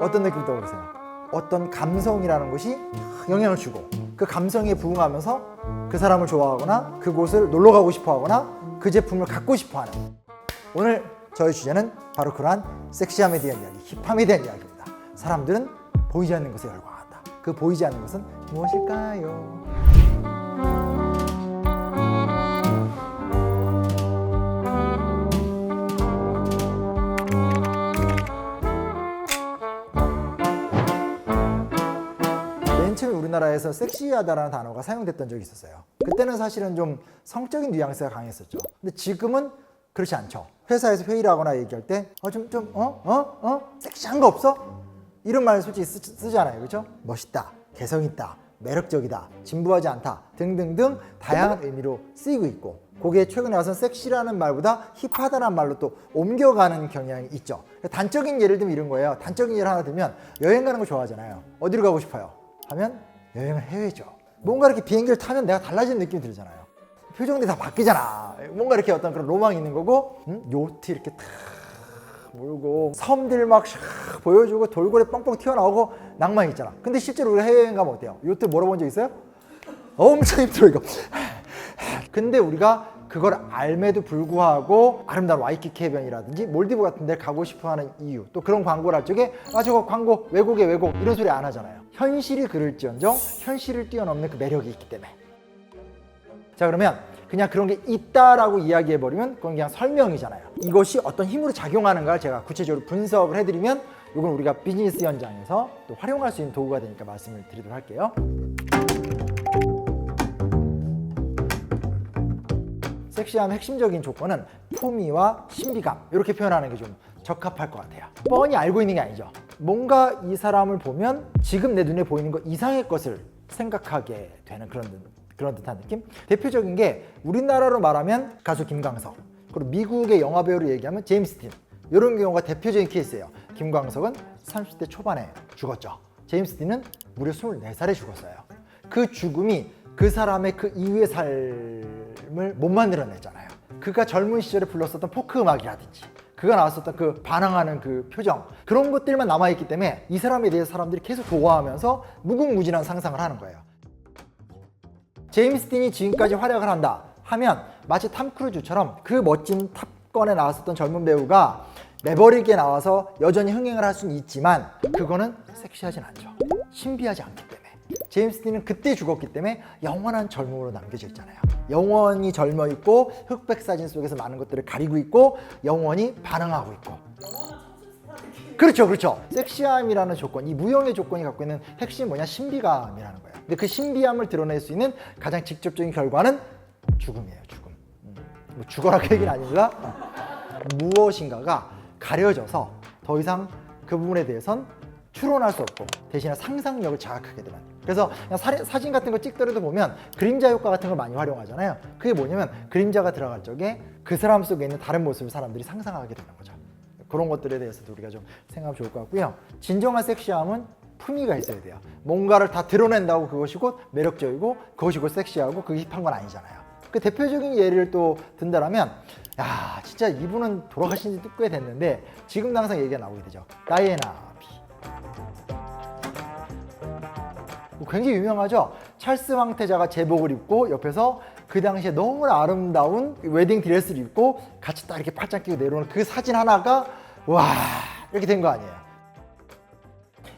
어떤 느낌 떠오르세요? 어떤 감성이라는 것이 영향을 주고 그 감성에 부응하면서 그 사람을 좋아하거나 그곳을 놀러 가고 싶어 하거나 그 제품을 갖고 싶어 하는 오늘 저희 주제는 바로 그러한 섹시함에 대한 이야기, 힙함에 대한 이야기입니다. 사람들은 보이지 않는 것에 열광한다. 그 보이지 않는 것은 무엇일까요? 우리나라에서 섹시하다라는 단어가 사용됐던 적이 있었어요. 그때는 사실은 좀 성적인 뉘앙스가 강했었죠. 근데 지금은 그렇지 않죠. 회사에서 회의를 하거나 얘기할 때, 어, 좀, 좀, 어, 어, 어? 섹시한 거 없어? 이런 말 솔직히 쓰, 쓰잖아요. 그죠? 멋있다, 개성있다, 매력적이다, 진부하지 않다 등등등 다양한 의미로 쓰이고 있고, 그게 최근에 와서 섹시라는 말보다 힙하다는 말로 또 옮겨가는 경향이 있죠. 단적인 예를 들면 이런 거예요. 단적인 예를 하나 들면 여행 가는 거 좋아하잖아요. 어디로 가고 싶어요? 하면 여행은 해외죠. 뭔가 이렇게 비행기를 타면 내가 달라지는 느낌이 들잖아요. 표정들이 다 바뀌잖아. 뭔가 이렇게 어떤 그런 로망이 있는 거고, 응? 요트 이렇게 탁 몰고 섬들 막 샥 보여주고 돌고래 뻥뻥 튀어나오고 낭만 있잖아. 근데 실제로 우리가 해외여행 가면 어때요? 요트 몰아본 적 있어요? 엄청 힘들어 이거. 근데 우리가 그걸 알매도 불구하고 아름다운 와이키키 해변이라든지 몰디브 같은 데 가고 싶어 하는 이유 또 그런 광고를 할 적에 아 저거 광고 왜곡의 왜곡 이런 소리 안 하잖아요. 현실이 그럴지언정 현실을 뛰어넘는 그 매력이 있기 때문에. 자 그러면 그냥 그런 게 있다라고 이야기해 버리면 그건 그냥 설명이잖아요. 이것이 어떤 힘으로 작용하는가를 제가 구체적으로 분석을 해드리면 이건 우리가 비즈니스 현장에서 또 활용할 수 있는 도구가 되니까 말씀을 드리도록 할게요 섹시함의 핵심적인 조건은 품위와 신비감 이렇게 표현하는 게 좀 적합할 것 같아요. 뻔히 알고 있는 게 아니죠. 뭔가 이 사람을 보면 지금 내 눈에 보이는 것 이상의 것을 생각하게 되는 그런 듯- 그런 듯한 느낌. 대표적인 게 우리나라로 말하면 가수 김광석 그리고 미국의 영화 배우로 얘기하면 제임스 딘 이런 경우가 대표적인 케이스예요. 김광석은 30대 초반에 죽었죠. 제임스 딘은 무려 24살에 죽었어요. 그 죽음이 그 사람의 그 이후의 삶을 못 만들어냈잖아요. 그가 젊은 시절에 불렀었던 포크 음악이라든지 그가 나왔었던 그 반항하는 그 표정 그런 것들만 남아있기 때문에 이 사람에 대해서 사람들이 계속 좋아하면서 무궁무진한 상상을 하는 거예요. 제임스 딘이 지금까지 활약을 한다 하면 마치 탐 크루즈처럼 그 멋진 탑건에 나왔었던 젊은 배우가 매버릭에 나와서 여전히 흥행을 할 수는 있지만 그거는 섹시하진 않죠. 신비하지 않기 때문에. 제임스 딘은 그때 죽었기 때문에 영원한 젊음으로 남겨져 있잖아요. 영원히 젊어 있고 흑백 사진 속에서 많은 것들을 가리고 있고 영원히 반항하고 있고. 그렇죠, 그렇죠. 섹시함이라는 조건, 이 무형의 조건이 갖고 있는 핵심이 뭐냐? 신비감이라는 거예요. 근데 그 신비함을 드러낼 수 있는 가장 직접적인 결과는 죽음이에요, 죽음. 음, 뭐 죽어라 그 얘기는 아닙니다. 무엇인가가 가려져서 더 이상 그 부분에 대해선 추론할 수 없고 대신에 상상력을 자극하게 되는 그래서 그냥 사, 사진 같은 거 찍더라도 보면 그림자 효과 같은 걸 많이 활용하잖아요. 그게 뭐냐면 그림자가 들어갈 적에 그 사람 속에 있는 다른 모습을 사람들이 상상하게 되는 거죠. 그런 것들에 대해서도 우리가 좀 생각하면 좋을 것 같고요. 진정한 섹시함은 품위가 있어야 돼요. 뭔가를 다 드러낸다고 그것이 곧 매력적이고 그것이 곧 섹시하고 그게 힙한 건 아니잖아요. 그 대표적인 예를 또 든다라면 야 진짜 이분은 돌아가신 지도 꽤 됐는데 지금도 항상 얘기가 나오게 되죠. 다이애나 비 굉장히 유명하죠 찰스 황태자가 제복을 입고 옆에서 그 당시에 너무나 아름다운 웨딩 드레스를 입고 같이 딱 이렇게 팔짱 끼고 내려오는 그 사진 하나가 와 이렇게 된 거 아니에요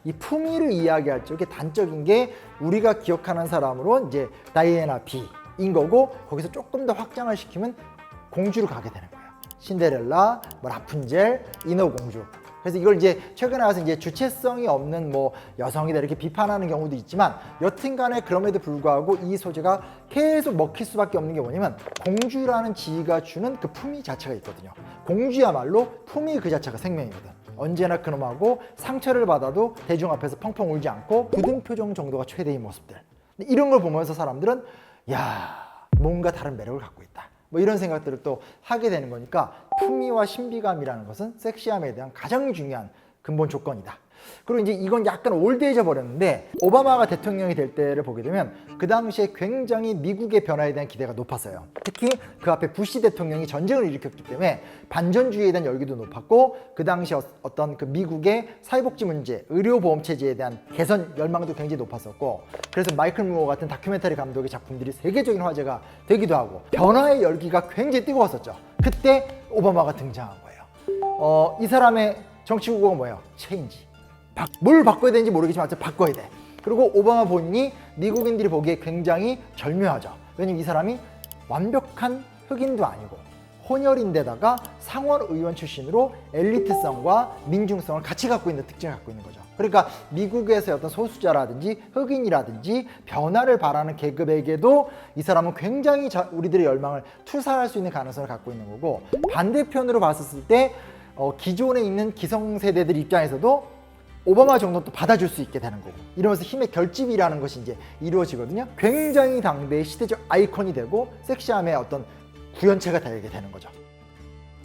이 품위를 이야기할 적에 단적인 게 우리가 기억하는 사람으로 이제 다이애나 비인 거고 거기서 조금 더 확장을 시키면 공주로 가게 되는 거예요. 신데렐라, 뭐 라푼젤, 인어공주. 그래서 이걸 이제 최근에 와서 이제 주체성이 없는 뭐 여성이다 이렇게 비판하는 경우도 있지만 여튼간에 그럼에도 불구하고 이 소재가 계속 먹힐 수밖에 없는 게 뭐냐면 공주라는 지위가 주는 그 품위 자체가 있거든요. 공주야말로 품위 그 자체가 생명이거든. 언제나 그놈하고 상처를 받아도 대중 앞에서 펑펑 울지 않고 굳은 표정 정도가 최대의 모습들. 이런 걸 보면서 사람들은 야 뭔가 다른 매력을 갖고 있다. 뭐 이런 생각들을 또 하게 되는 거니까 품위와 신비감이라는 것은 섹시함에 대한 가장 중요한 근본 조건이다. 그리고 이제 이건 약간 올드해져 버렸는데 오바마가 대통령이 될 때를 보게 되면 그 당시에 굉장히 미국의 변화에 대한 기대가 높았어요. 특히 그 앞에 부시 대통령이 전쟁을 일으켰기 때문에 반전주의에 대한 열기도 높았고 그 당시 어- 어떤 그 미국의 사회복지 문제, 의료보험 체제에 대한 개선 열망도 굉장히 높았었고 그래서 마이클 무어 같은 다큐멘터리 감독의 작품들이 세계적인 화제가 되기도 하고 변화의 열기가 굉장히 뜨거웠었죠. 그때 오바마가 등장한 거예요. 어, 이 사람의 정치 구호가 뭐예요? 체인지. 바- 뭘 바꿔야 되는지 모르겠지만 하여튼 바꿔야 돼. 그리고 오바마 본인이 미국인들이 보기에 굉장히 절묘하죠. 왜냐면 이 사람이 완벽한 흑인도 아니고 혼혈인데다가 상원 의원 출신으로 엘리트성과 민중성을 같이 갖고 있는 특징을 갖고 있는 거죠. 그러니까 미국에서 어떤 소수자라든지 흑인이라든지 변화를 바라는 계급에게도 이 사람은 굉장히 자- 우리들의 열망을 투사할 수 있는 가능성을 갖고 있는 거고 반대편으로 봤었을 때 어, 기존에 있는 기성세대들 입장에서도 오바마 정도는 또 받아줄 수 있게 되는 거고 이러면서 힘의 결집이라는 것이 이제 이루어지거든요. 굉장히 당대의 시대적 아이콘이 되고 섹시함의 어떤 구현체가 되게 되는 거죠.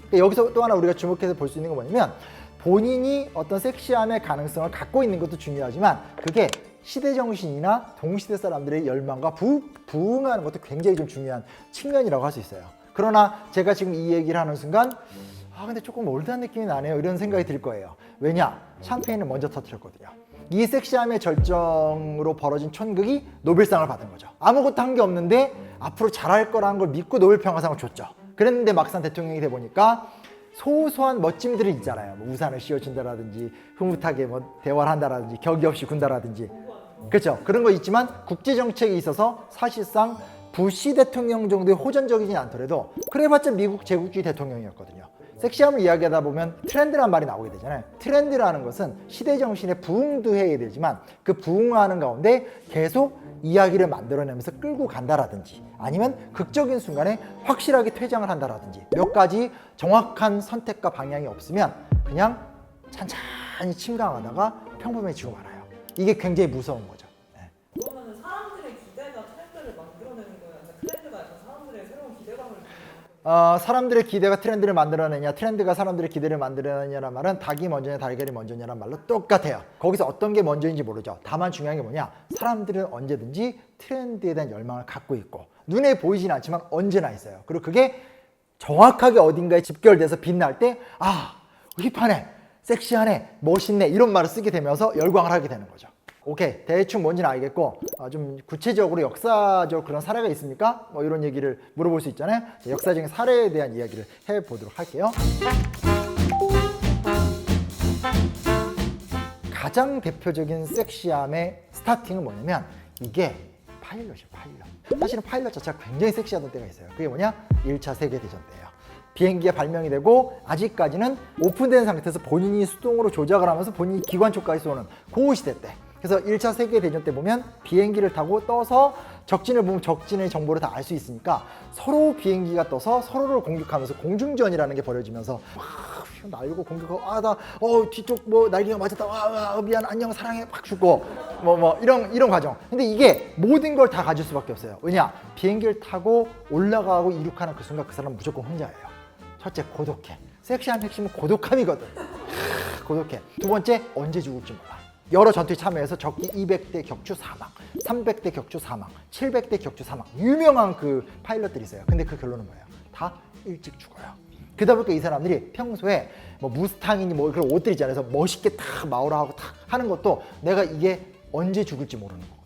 그러니까 여기서 또 하나 우리가 주목해서 볼 수 있는 건 뭐냐면 본인이 어떤 섹시함의 가능성을 갖고 있는 것도 중요하지만 그게 시대 정신이나 동시대 사람들의 열망과 부, 부응하는 것도 굉장히 좀 중요한 측면이라고 할 수 있어요. 그러나 제가 지금 이 얘기를 하는 순간 아 근데 조금 올드한 느낌이 나네요 이런 생각이 들 거예요. 왜냐? 샴페인을 먼저 터뜨렸거든요. 이 섹시함의 절정으로 벌어진 촌극이 노벨상을 받은 거죠. 아무것도 한 게 없는데 앞으로 잘할 거라는 걸 믿고 노벨 평화상을 줬죠. 그랬는데 막상 대통령이 돼 보니까 소소한 멋짐들이 있잖아요. 뭐 우산을 씌워준다라든지 흐뭇하게 뭐 대화를 한다라든지 격이 없이 군다라든지 그렇죠. 그런 거 있지만 국제 정책에 있어서 사실상 부시 대통령 정도의 호전적이진 않더라도 그래봤자 미국 제국주의 대통령이었거든요. 섹시함을 이야기하다 보면 트렌드란 말이 나오게 되잖아요. 트렌드라는 것은 시대 정신에 부응도 해야 되지만 그 부응하는 가운데 계속 이야기를 만들어내면서 끌고 간다라든지 아니면 극적인 순간에 확실하게 퇴장을 한다라든지 몇 가지 정확한 선택과 방향이 없으면 그냥 찬찬히 침강하다가 평범해지고 말아요. 이게 굉장히 무서운 거죠. 네. 그러면 사람들의 기대가 트렌드를 만들어내는 거예요? 아니면 트렌드가 약간 사람들의 새로운 기대감을 주는 거예요? 어, 사람들의 기대가 트렌드를 만들어내냐, 트렌드가 사람들의 기대를 만들어내냐란 말은 닭이 먼저냐, 달걀이 먼저냐란 말로 똑같아요. 거기서 어떤 게 먼저인지 모르죠. 다만 중요한 게 뭐냐, 사람들은 언제든지 트렌드에 대한 열망을 갖고 있고 눈에 보이진 않지만 언제나 있어요. 그리고 그게 정확하게 어딘가에 집결돼서 빛날 때, 아, 힙하네, 섹시하네, 멋있네 이런 말을 쓰게 되면서 열광을 하게 되는 거죠. 오케이 대충 뭔지는 알겠고 아, 좀 구체적으로 역사적 그런 사례가 있습니까? 뭐 이런 얘기를 물어볼 수 있잖아요. 자, 역사적인 사례에 대한 이야기를 해보도록 할게요. 가장 대표적인 섹시함의 스타팅은 뭐냐면 이게 파일럿이에요 파일럿 사실은 파일럿 자체가 굉장히 섹시하던 때가 있어요 그게 뭐냐 1차 세계대전 때예요 비행기가 발명이 되고 아직까지는 오픈된 상태에서 본인이 수동으로 조작을 하면서 본인이 기관총까지 쏘는 그 시대 때 그래서 1차 세계대전 때 보면 비행기를 타고 떠서 적진을 보면 적진의 정보를 다 알 수 있으니까 서로 비행기가 떠서 서로를 공격하면서 공중전이라는 게 벌어지면서 막 휘- 날고 공격하고 아 나 어 뒤쪽 뭐 날개가 맞았다. 와, 와 미안 안녕 사랑해. 팍 죽고. 뭐뭐 이런 이런 과정. 근데 이게 모든 걸 다 가질 수밖에 없어요. 왜냐? 비행기를 타고 올라가고 이륙하는 그 순간 그 사람 은 무조건 혼자예요. 첫째 고독해. 섹시한 핵심은 고독함이거든. 하, 고독해. 두 번째 언제 죽을지 몰라 여러 전투에 참여해서 적기 200대 격추 사망 300대 격추 사망 700대 격추 사망 유명한 그 파일럿들이 있어요 근데 그 결론은 뭐예요 다 일찍 죽어요 그러다 보니까 이 사람들이 평소에 뭐 무스탕이니 뭐 그런 옷들 있잖아요. 그래서 멋있게 탁 마오라 하고 탁 하는 것도 내가 이게 언제 죽을지 모르는 거거든.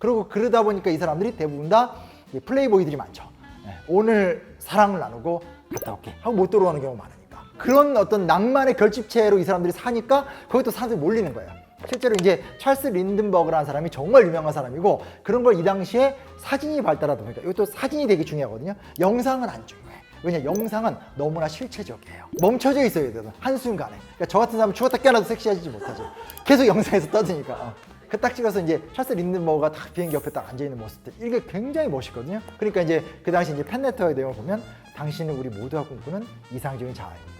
그리고 그러다 보니까 이 사람들이 대부분 다이 플레이보이들이 많죠. 예, 오늘 사랑을 나누고 갔다 올게 하고 못 들어오는 경우가 많으니까. 그런 어떤 낭만의 결집체로 이 사람들이 사니까 거기 또 사람들이 몰리는 거예요. 실제로 이제 찰스 린든버그라는 사람이 정말 유명한 사람이고 그런 걸 이 당시에 사진이 발달하다 보니까 이것도 사진이 되게 중요하거든요. 영상은 안 중요해. 왜냐 영상은 너무나 실체적이에요. 멈춰져 있어야 돼요. 한순간에. 그러니까 저 같은 사람은 죽었다 깨어나도 섹시하지 못하죠. 계속 영상에서 떠드니까. 어. 그딱 찍어서 이제 찰스 린든버그가 딱 비행기 옆에 딱 앉아 있는 모습들 이게 굉장히 멋있거든요. 그러니까 이제 그 당시 이제 팬레터의 내용을 보면 당신은 우리 모두가 꿈꾸는 이상적인 자아입니다.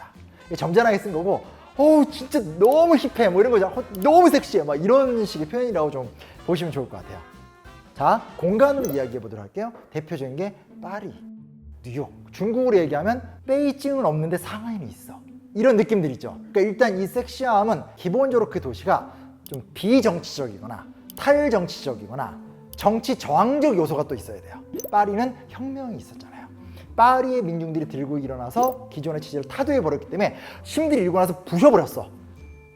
점잖하게 쓴 거고, 어우 진짜 너무 힙해 뭐 이런 거죠. 어, 너무 섹시해 막 이런 식의 표현이라고 좀 보시면 좋을 것 같아요. 자 공간으로 이야기해 보도록 할게요. 대표적인 게 파리, 뉴욕. 중국으로 얘기하면 베이징은 없는데 상하이는 있어. 이런 느낌들 있죠. 그러니까 일단 이 섹시함은 기본적으로 그 도시가 좀 비정치적이거나 탈정치적이거나 정치 저항적 요소가 또 있어야 돼요. 파리는 혁명이 있었잖아요. 파리의 민중들이 들고 일어나서 기존의 체제를 타도해 버렸기 때문에 심들이 일고 나서 부셔버렸어.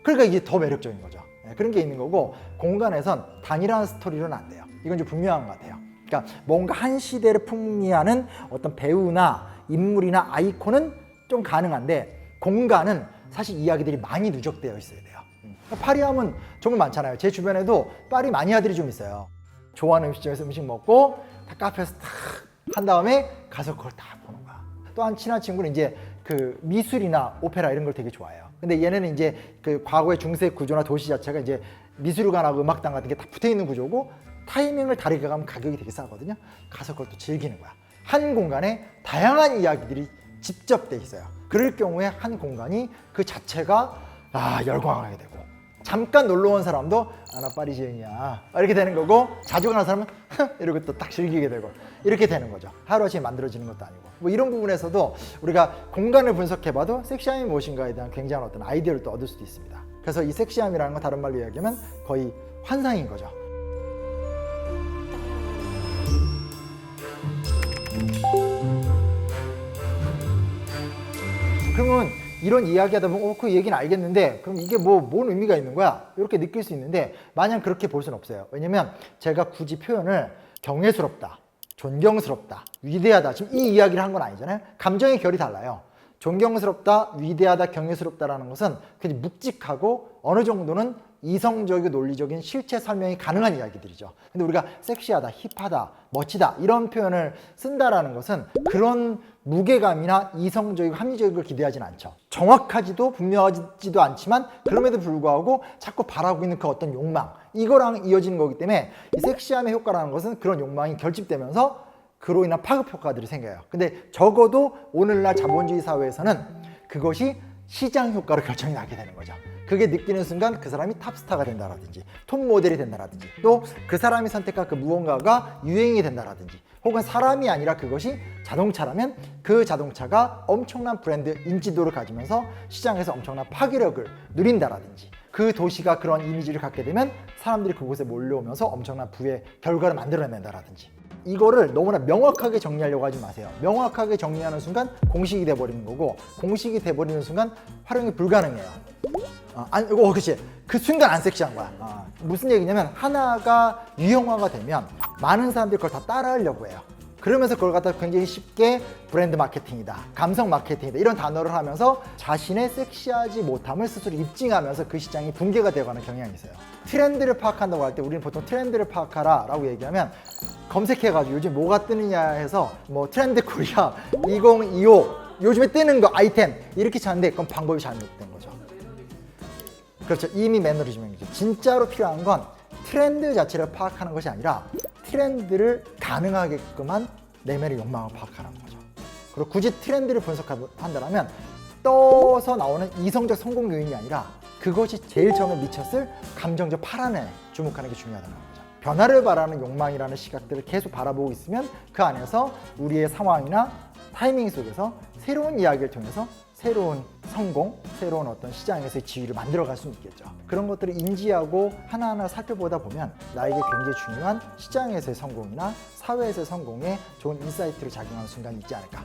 그러니까 이게 더 매력적인 거죠. 네, 그런 게 있는 거고 공간에선 단일한 스토리로는 안 돼요. 이건 좀 분명한 것 같아요. 그러니까 뭔가 한 시대를 풍미하는 어떤 배우나 인물이나 아이콘은 좀 가능한데 공간은 사실 이야기들이 많이 누적되어 있어야 돼요. 음. 그러니까 파리 하면 정말 많잖아요. 제 주변에도 파리 마니아들이 좀 있어요. 좋아하는 음식점에서 음식 먹고 다 카페에서 탁 한 다음에 가서 그걸 다 보는 거야. 또 한 친한 친구는 이제 그 미술이나 오페라 이런 걸 되게 좋아해요. 근데 얘네는 이제 그 과거의 중세 구조나 도시 자체가 이제 미술관하고 음악당 같은 게 다 붙어 있는 구조고 타이밍을 다르게 가면 가격이 되게 싸거든요. 가서 그걸 또 즐기는 거야. 한 공간에 다양한 이야기들이 집접돼 있어요. 그럴 경우에 한 공간이 그 자체가 아 열광하게 되고 잠깐 놀러 온 사람도 아 나 파리지앵이야 이렇게 되는 거고 자주 가는 사람은 이러고 또 딱 즐기게 되고 이렇게 되는 거죠. 하루아침에 만들어지는 것도 아니고. 뭐 이런 부분에서도 우리가 공간을 분석해봐도 섹시함이 무엇인가에 대한 굉장한 어떤 아이디어를 또 얻을 수도 있습니다. 그래서 이 섹시함이라는 건 다른 말로 이야기하면 거의 환상인 거죠. 그러면 이런 이야기하다 보면 어, 그 얘기는 알겠는데 그럼 이게 뭐 뭔 의미가 있는 거야? 이렇게 느낄 수 있는데 마냥 그렇게 볼 수는 없어요. 왜냐면 제가 굳이 표현을 경외스럽다, 존경스럽다, 위대하다 지금 이 이야기를 한 건 아니잖아요. 감정의 결이 달라요. 존경스럽다, 위대하다, 경외스럽다라는 것은 굉장히 묵직하고 어느 정도는 이성적이고 논리적인 실체 설명이 가능한 이야기들이죠. 근데 우리가 섹시하다, 힙하다, 멋지다 이런 표현을 쓴다라는 것은 그런 무게감이나 이성적이고 합리적인 걸 기대하진 않죠. 정확하지도 분명하지도 않지만 그럼에도 불구하고 자꾸 바라고 있는 그 어떤 욕망 이거랑 이어지는 거기 때문에 이 섹시함의 효과라는 것은 그런 욕망이 결집되면서 그로 인한 파급 효과들이 생겨요. 근데 적어도 오늘날 자본주의 사회에서는 그것이 시장 효과로 결정이 나게 되는 거죠. 그게 느끼는 순간 그 사람이 탑스타가 된다라든지 톱 모델이 된다라든지 또 그 사람이 선택한 그 무언가가 유행이 된다라든지 혹은 사람이 아니라 그것이 자동차라면 그 자동차가 엄청난 브랜드 인지도를 가지면서 시장에서 엄청난 파괴력을 누린다라든지 그 도시가 그런 이미지를 갖게 되면 사람들이 그곳에 몰려오면서 엄청난 부의 결과를 만들어낸다라든지 이거를 너무나 명확하게 정리하려고 하지 마세요. 명확하게 정리하는 순간 공식이 돼버리는 거고 공식이 돼버리는 순간 활용이 불가능해요. 어, 안, 어, 그치. 그 순간 안 섹시한 거야. 어, 무슨 얘기냐면 하나가 유형화가 되면 많은 사람들이 그걸 다 따라하려고 해요. 그러면서 그걸 갖다 굉장히 쉽게 브랜드 마케팅이다, 감성 마케팅이다 이런 단어를 하면서 자신의 섹시하지 못함을 스스로 입증하면서 그 시장이 붕괴가 되어가는 경향이 있어요. 트렌드를 파악한다고 할 때 우리는 보통 트렌드를 파악하라라고 얘기하면 검색해가지고 요즘 뭐가 뜨느냐 해서 뭐 트렌드 코리아 2025 요즘에 뜨는 거 아이템 이렇게 찾는데 그건 방법이 잘못된 거죠. 그렇죠. 이미 매너리즘이죠. 진짜로 필요한 건 트렌드 자체를 파악하는 것이 아니라 트렌드를 가능하게끔 한 내면의 욕망을 파악하는 거죠. 그리고 굳이 트렌드를 분석한다면 떠서 나오는 이성적 성공 요인이 아니라 그것이 제일 처음에 미쳤을 감정적 파란에 주목하는 게 중요하다는 거죠. 변화를 바라는 욕망이라는 시각들을 계속 바라보고 있으면 그 안에서 우리의 상황이나 타이밍 속에서 새로운 이야기를 통해서 새로운 성공, 새로운 어떤 시장에서의 지위를 만들어갈 수 있겠죠. 그런 것들을 인지하고 하나하나 살펴보다 보면 나에게 굉장히 중요한 시장에서의 성공이나 사회에서의 성공에 좋은 인사이트를 작용하는 순간이 있지 않을까